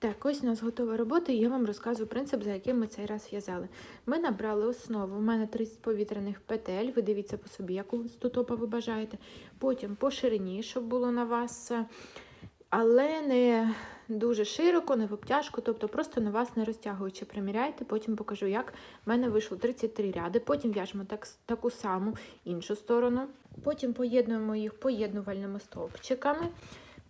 Так, ось у нас готова робота, і я вам розказую принцип, за яким ми цей раз в'язали. Ми набрали основу. У мене 30 повітряних петель. Ви дивіться по собі, яку стотопа ви бажаєте. Потім по ширині, щоб було на вас, але не дуже широко, не в обтяжку, тобто просто на вас не розтягуючи. Приміряйте, потім покажу, як в мене вийшло 33 ряди. Потім в'яжемо так, таку саму іншу сторону. Потім поєднуємо їх поєднувальними стовпчиками.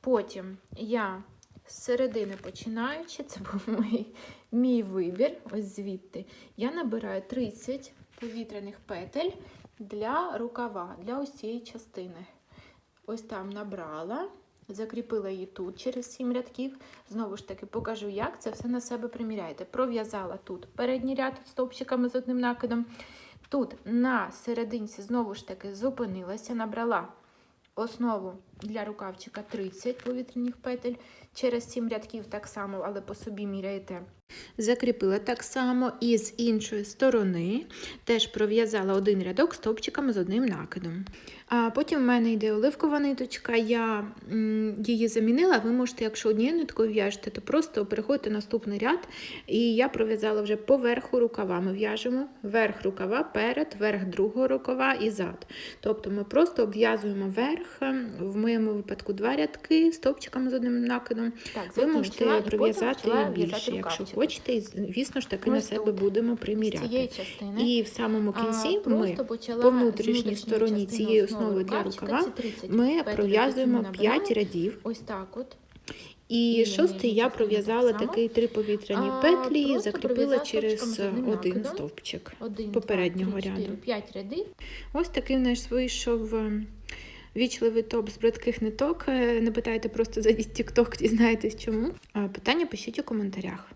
Потім я з середини починаючи, це був мій, мій вибір, ось звідти, я набираю 30 повітряних петель для рукава, для ось цієї частини. Ось там набрала, закріпила її тут через 7 рядків. Знову ж таки, покажу, як це все на себе приміряєте. Пров'язала тут передній ряд стовпчиками з одним накидом. Тут на серединці, знову ж таки, зупинилася, набрала основу для рукавчика 30 повітряних петель. Через 7 рядків так само, але по собі міряєте. Закріпила так само і з іншої сторони теж пров'язала один рядок стовпчиками з одним накидом. А потім в мене йде оливкова ниточка, я її замінила. Ви можете, якщо однією ниткою в'яжете, то просто переходьте наступний ряд. І я пров'язала вже поверху рукава. Ми в'яжемо верх рукава, перед, верх другого рукава і зад. Тобто ми просто обв'язуємо верх, в моєму випадку два рядки стовпчиками з одним накидом. Так, Ви можете пров'язати більше, якщо хочете, і звісно ж таки на себе тут, будемо приміряти. І в самому А, кінці ми по внутрішній стороні цієї основи для рукава ми пров'язуємо 5 рядів. Ось так от. І І шостий я пров'язала так такий три повітряні А, петлі і закріпила через одним один накидом. стовпчик. Один, Попереднього ряду. чотири, п'ять рядів. Ось такий в нас вийшов е, вічливий топ з бридких ниток. Е, Не питайте, просто в TikTok, дізнаєтесь чому. Питання пишіть у коментарях.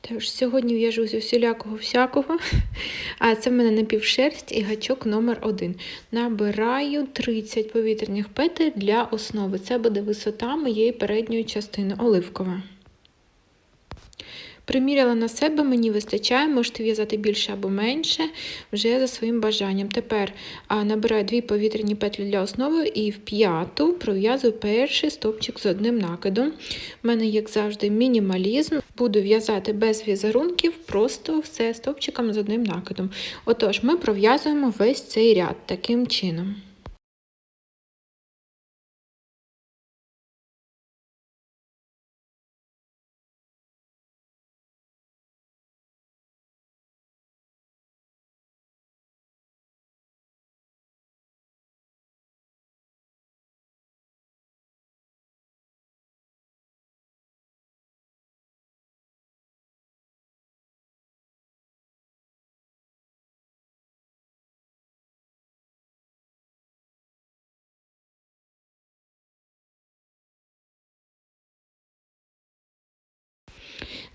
Тож, сьогодні в'яжу з усілякого всякого. А це в мене напівшерсть і гачок номер 1 Набираю 30 повітряних петель для основи. Це буде висота моєї передньої частини оливкова. Приміряла на себе, мені вистачає, можете в'язати більше або менше, вже за своїм бажанням. Тепер набираю дві повітряні петлі для основи і в п'яту пров'язую перший стовпчик з одним накидом. У мене, як завжди, мінімалізм. Буду в'язати без візерунків, просто все стовпчиком з одним накидом. Отож, ми пров'язуємо весь цей ряд таким чином.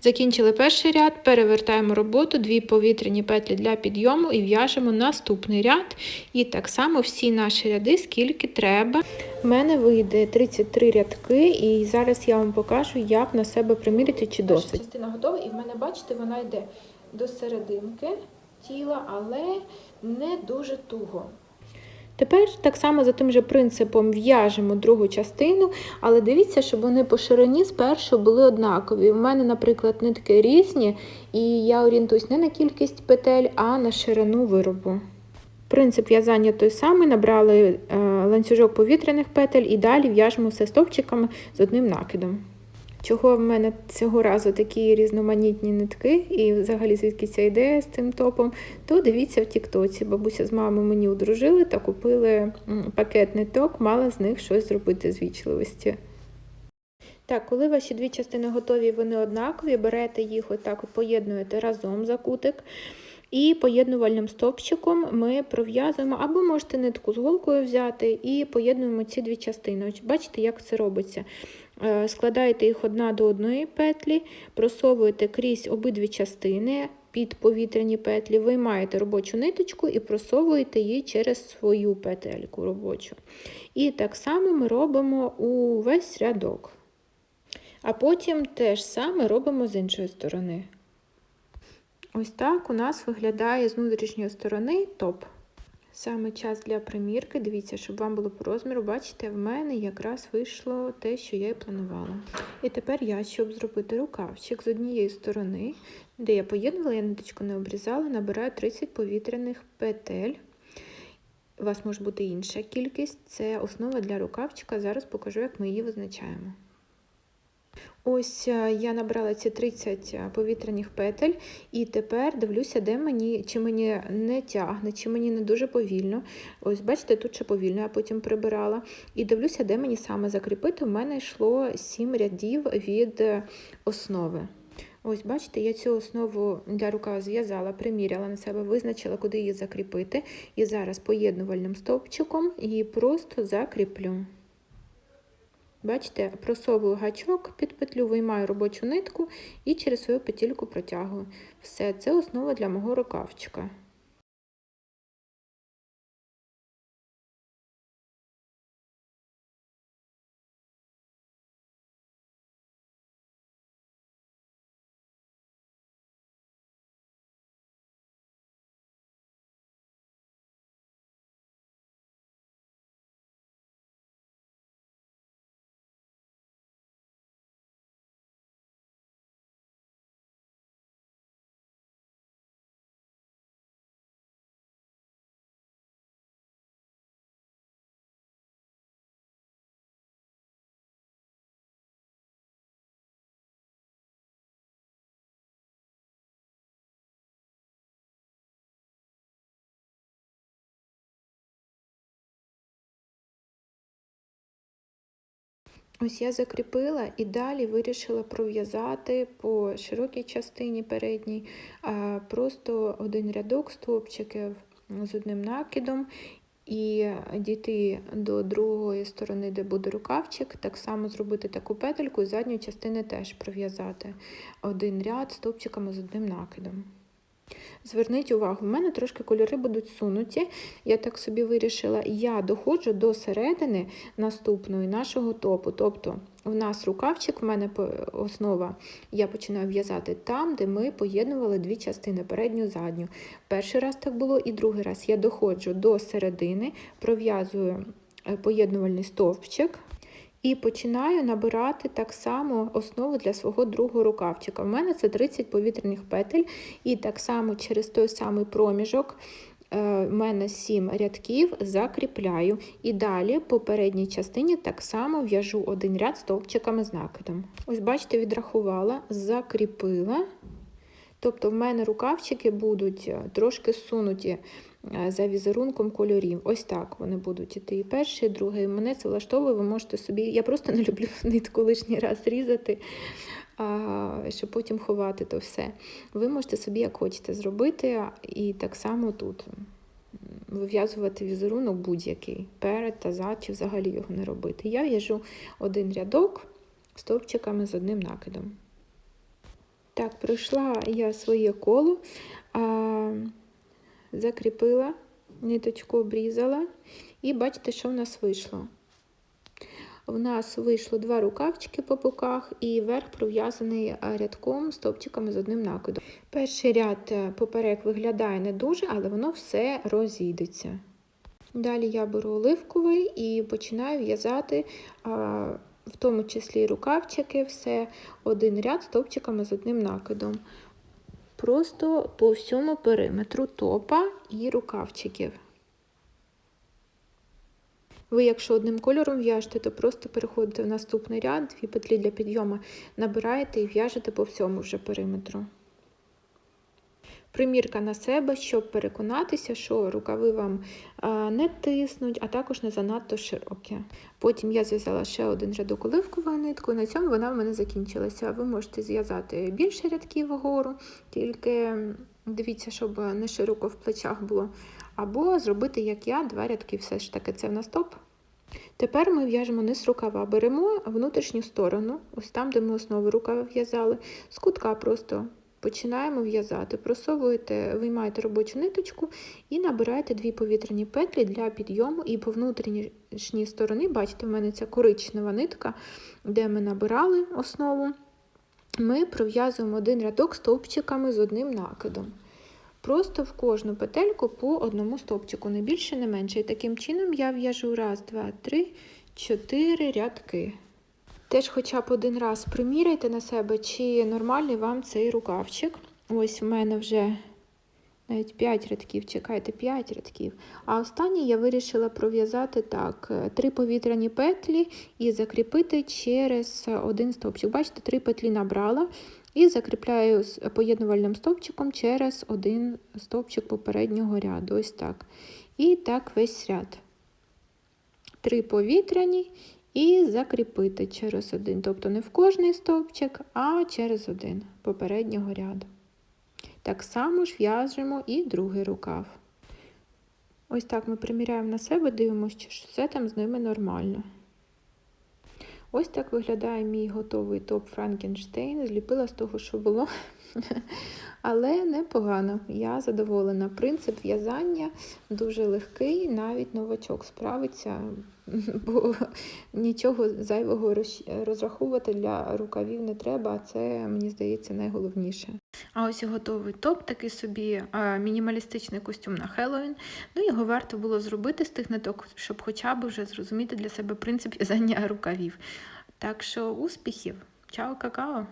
Закінчили перший ряд, перевертаємо роботу, дві повітряні петлі для підйому і в'яжемо наступний ряд. І так само всі наші ряди, скільки треба. У мене вийде 33 рядки, і зараз я вам покажу, як на себе приміряти, чи Перша частина готова, і в мене, бачите, вона йде до серединки тіла, але не дуже туго. Тепер так само за тим же принципом в'яжемо другу частину, але дивіться, щоб вони по ширині спершу були однакові. У мене, наприклад, нитки різні, і я орієнтуюсь не на кількість петель, а на ширину виробу. Принцип в'язання той самий, набрали е, ланцюжок повітряних петель і далі в'яжемо все стовпчиками з одним накидом. Чого в мене цього разу такі різноманітні нитки, і взагалі звідки ця ідея з цим топом, то дивіться в Тіктоці. Бабуся з мамою мені одружили та купили пакет ниток, мала з них щось зробити з вічливості. Так, коли ваші дві частини готові, вони однакові, берете їх отак, поєднуєте разом за кутик. І поєднувальним стовпчиком ми пров'язуємо, або можете нитку з голкою взяти і поєднуємо ці дві частини. Бачите, як це робиться. Е, Складаєте їх одна до одної петлі, просовуєте крізь обидві частини під повітряні петлі, виймаєте робочу ниточку і просовуєте її через свою петельку робочу. І так само ми робимо увесь рядок. А потім те ж саме робимо з іншої сторони. Ось так у нас виглядає з внутрішньої сторони топ. Саме час для примірки. Дивіться, щоб вам було по розміру. Бачите, в мене якраз вийшло те, що я і планувала. І тепер я, щоб зробити рукавчик з однієї сторони, де я поєднувала, я ниточку не обрізала, набираю 30 повітряних петель. У вас може бути інша кількість. Це основа для рукавчика. Зараз покажу, як ми її визначаємо. Ось е, я набрала ці 30 повітряних петель, і тепер дивлюся, де мені, чи мені не тягне, чи мені не дуже повільно. Ось, бачите, тут ще повільно я потім прибирала. І дивлюся, де мені саме закріпити. У мене йшло 7 рядів від е, основи. Ось, бачите, я цю основу для рукава зв'язала, приміряла на себе, визначила, куди її закріпити. І зараз поєднувальним стовпчиком її просто закріплю. Бачите, просовую гачок під петлю, виймаю робочу нитку і через свою петельку протягую. Все, це основа для мого рукавчика. Ось я закріпила і далі вирішила пров'язати по широкій частині передній просто один рядок стовпчиків з одним накидом. І дійти до другої сторони, де буде рукавчик, так само зробити таку петельку і задню частину теж пров'язати один ряд стовпчиками з одним накидом. Зверніть увагу, в мене трошки кольори будуть сунуті. Я так собі вирішила, я доходжу до середини наступної нашого топу. Тобто у нас рукавчик, в мене основа, я починаю в'язати там, де ми поєднували дві частини, передню задню. Перший раз так було, і другий раз я доходжу до середини, пров'язую е, поєднувальний стовпчик. І починаю набирати так само основу для свого другого рукавчика. У мене це 30 повітряних петель, і так само через той самий проміжок в мене 7 рядків закріпляю. І далі по передній частині так само в'яжу один ряд стовпчиками з накидом. Ось, бачите, відрахувала, закріпила. Тобто в мене рукавчики будуть трошки сунуті за візерунком кольорів. Ось так вони будуть іти. І перший, і другий. Мене це влаштовує, ви можете собі. Я просто не люблю нитку лишній раз різати, щоб потім ховати то все. Ви можете собі, як хочете, зробити, і так само тут. Вив'язувати візерунок будь-який, перед та зад, чи взагалі його не робити. Я в'яжу один рядок стовпчиками з одним накидом. Так, пройшла я своє коло. А, закріпила, ниточку обрізала, і бачите, що в нас вийшло. У нас вийшло два рукавчики по боках і верх пров'язаний рядком стовпчиками з одним накидом. Перший ряд поперек виглядає не дуже, але воно все розійдеться. Далі я беру оливковий і починаю в'язати, в тому числі рукавчики, все один ряд стовпчиками з одним накидом просто по всьому периметру топа і рукавчиків. Ви, якщо одним кольором в'яжете, то просто переходите в наступний ряд, дві петлі для підйому набираєте і в'яжете по всьому вже периметру. Примірка на себе, щоб переконатися, що рукави вам не тиснуть, а також не занадто широкі. Потім я зв'язала ще один рядок оливковою ниткою, на цьому вона в мене закінчилася. Ви можете зв'язати більше рядків вгору, тільки дивіться, щоб не широко в плечах було. Або зробити, як я, два рядки, все ж таки, це в нас топ. Тепер ми в'яжемо низ рукава, беремо внутрішню сторону, ось там, де ми основи рукава в'язали, з кутка просто Починаємо в'язати, просовуєте, виймаєте робочу ниточку і набираєте дві повітряні петлі для підйому. І по внутрішній стороні, бачите, в мене ця коричнева нитка, де ми набирали основу, ми пров'язуємо один рядок стовпчиками з одним накидом. просто в кожну петельку по одному стовпчику, не більше, не менше. І таким чином я в'яжу раз, два, три, чотири рядки. Теж хоча б один раз приміряйте на себе, чи нормальний вам цей рукавчик. Ось в мене вже навіть 5 рядків, чекайте, 5 рядків. А останній я вирішила пров'язати так: е, три повітряні петлі і закріпити через один стовпчик. Бачите, три петлі набрала і закріпляю поєднувальним стовпчиком через один стовпчик попереднього ряду. Ось так. І так весь ряд. Три повітряні і закріпити через один. Тобто не в кожний стовпчик, а через один попереднього ряду. Так само ж в'яжемо і другий рукав. Ось так ми приміряємо на себе, дивимося, що все там з ними нормально. Ось так виглядає мій готовий топ Франкенштейн. Зліпила з того, що було. Але непогано. Я задоволена. Принцип в'язання дуже легкий, навіть новачок справиться, бо нічого зайвого роз- розраховувати для рукавів не треба, а це, мені здається, найголовніше. А ось і готовий топ, такий собі мінімалістичний костюм на Хеллоуін. Ну його варто було зробити з тих ниток, щоб хоча б вже зрозуміти для себе принцип в'язання рукавів. Так що успіхів! Чао, какао!